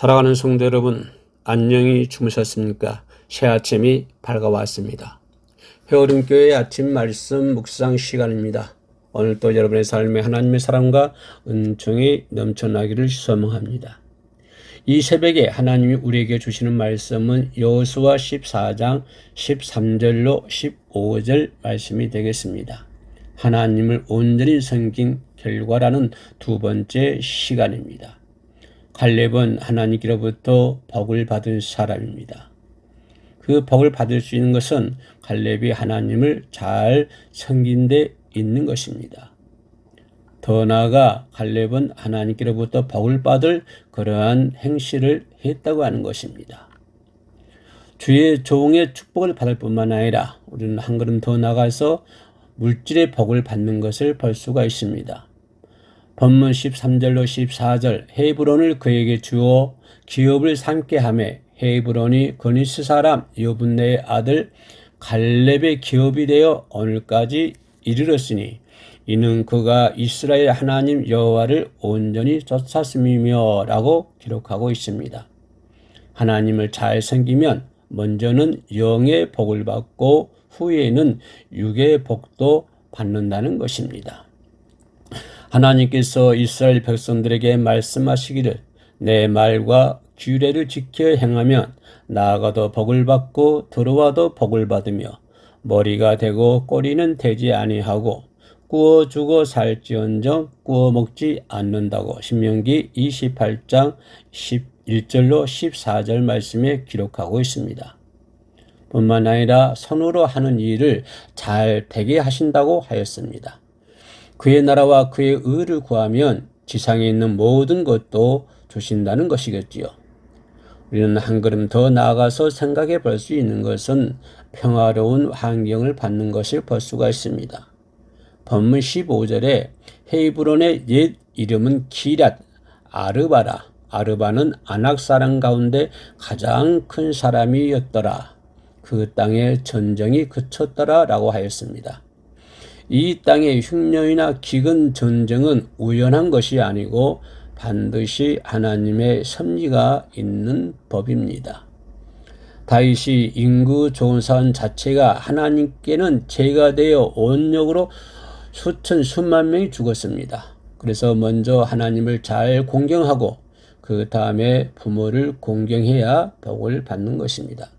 사랑하는 성도 여러분, 안녕히 주무셨습니까? 새 아침이 밝아왔습니다. 회오름교회 아침 말씀 묵상 시간입니다. 오늘도 여러분의 삶에 하나님의 사랑과 은총이 넘쳐나기를 소망합니다. 이 새벽에 하나님이 우리에게 주시는 말씀은 여호수아 14장 13절로 15절 말씀이 되겠습니다. 하나님을 온전히 섬긴 결과라는 두 번째 시간입니다. 갈렙은 하나님께로부터 복을 받은 사람입니다. 그 복을 받을 수 있는 것은 갈렙이 하나님을 잘 섬긴 데 있는 것입니다. 더 나아가 갈렙은 하나님께로부터 복을 받을 그러한 행실을 했다고 하는 것입니다. 주의 종의 축복을 받을 뿐만 아니라 우리는 한 걸음 더 나가서 물질의 복을 받는 것을 볼 수가 있습니다. 본문 13절로 14절 헤브론을 그에게 주어 기업을 삼게 하매 헤브론이 거니스 사람 여분네의 아들 갈렙의 기업이 되어 오늘까지 이르렀으니 이는 그가 이스라엘 하나님 여호와를 온전히 쫓았음이며라고 기록하고 있습니다. 하나님을 잘 섬기면 먼저는 영의 복을 받고 후에는 육의 복도 받는다는 것입니다. 하나님께서 이스라엘 백성들에게 말씀하시기를 내 말과 규례를 지켜 행하면 나아가도 복을 받고 들어와도 복을 받으며 머리가 되고 꼬리는 되지 아니하고 구워 주고 살지언정 구워 먹지 않는다고 신명기 28장 11절로 14절 말씀에 기록하고 있습니다. 뿐만 아니라 손으로 하는 일을 잘 되게 하신다고 하였습니다. 그의 나라와 그의 의를 구하면 지상에 있는 모든 것도 주신다는 것이겠지요. 우리는 한 걸음 더 나아가서 생각해 볼 수 있는 것은 평화로운 환경을 받는 것을 볼 수가 있습니다. 본문 15절에 헤이브론의 옛 이름은 키랏 아르바라. 아르바는 아낙 사람 가운데 가장 큰 사람이었더라. 그 땅에 전쟁이 그쳤더라 라고 하였습니다. 이 땅의 흉년이나 기근 전쟁은 우연한 것이 아니고 반드시 하나님의 섭리가 있는 법입니다. 다윗이 인구 좋은 산 자체가 하나님께는 죄가 되어 온역으로 수천 수만 명이 죽었습니다. 그래서 먼저 하나님을 잘 공경하고 그 다음에 부모를 공경해야 복을 받는 것입니다.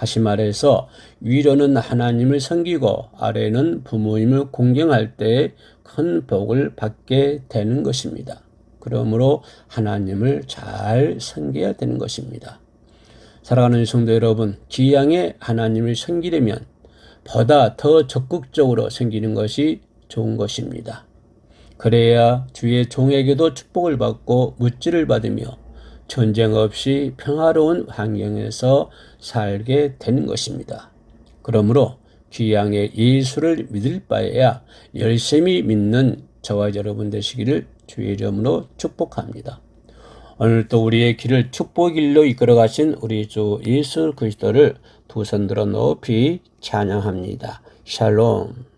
다시 말해서 위로는 하나님을 섬기고 아래는 부모님을 공경할 때 큰 복을 받게 되는 것입니다. 그러므로 하나님을 잘 섬겨야 되는 것입니다. 사랑하는 성도 여러분, 기양에 하나님을 섬기려면 보다 더 적극적으로 섬기는 것이 좋은 것입니다. 그래야 주의 종에게도 축복을 받고 무지를 받으며 전쟁 없이 평화로운 환경에서 살게 되는 것입니다. 그러므로 귀양의 예수를 믿을 바에야 열심히 믿는 저와 여러분 되시기를 주의 이름으로 축복합니다. 오늘도 우리의 길을 축복길로 이끌어 가신 우리 주 예수 그리스도를 두 손 들어 높이 찬양합니다. 샬롬.